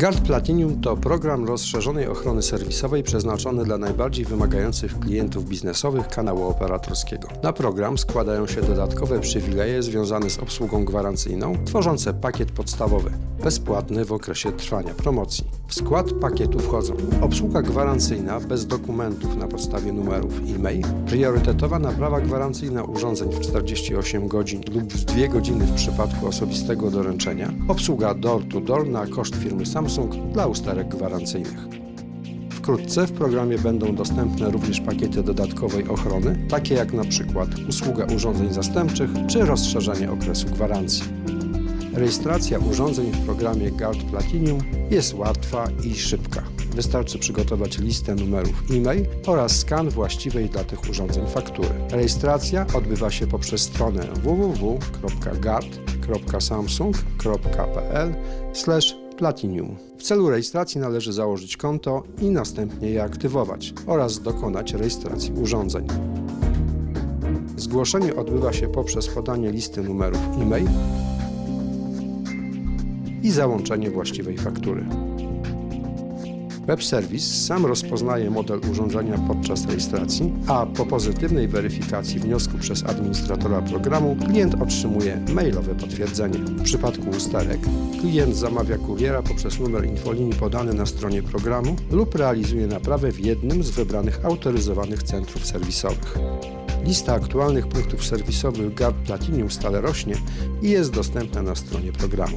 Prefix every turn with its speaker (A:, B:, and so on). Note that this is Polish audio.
A: Guard Platinum to program rozszerzonej ochrony serwisowej przeznaczony dla najbardziej wymagających klientów biznesowych kanału operatorskiego. Na program składają się dodatkowe przywileje związane z obsługą gwarancyjną, tworzące pakiet podstawowy, bezpłatny w okresie trwania promocji. W skład pakietu wchodzą obsługa gwarancyjna bez dokumentów na podstawie numerów e-mail, priorytetowa naprawa gwarancyjna urządzeń w 48 godzin lub w 2 godziny w przypadku osobistego doręczenia, obsługa door-to-door na koszt firmy Samsung dla usterek gwarancyjnych. Wkrótce w programie będą dostępne również pakiety dodatkowej ochrony, takie jak na przykład usługa urządzeń zastępczych czy rozszerzenie okresu gwarancji. Rejestracja urządzeń w programie Guard Platinum jest łatwa i szybka. Wystarczy przygotować listę numerów e-mail oraz skan właściwej dla tych urządzeń faktury. Rejestracja odbywa się poprzez stronę W celu rejestracji należy założyć konto i następnie je aktywować oraz dokonać rejestracji urządzeń. Zgłoszenie odbywa się poprzez podanie listy numerów e-mail i załączenie właściwej faktury. Web Service sam rozpoznaje model urządzenia podczas rejestracji, a po pozytywnej weryfikacji wniosku przez administratora programu klient otrzymuje mailowe potwierdzenie. W przypadku usterek klient zamawia kuriera poprzez numer infolinii podany na stronie programu lub realizuje naprawę w jednym z wybranych autoryzowanych centrów serwisowych. Lista aktualnych punktów serwisowych Guard Platinum stale rośnie i jest dostępna na stronie programu.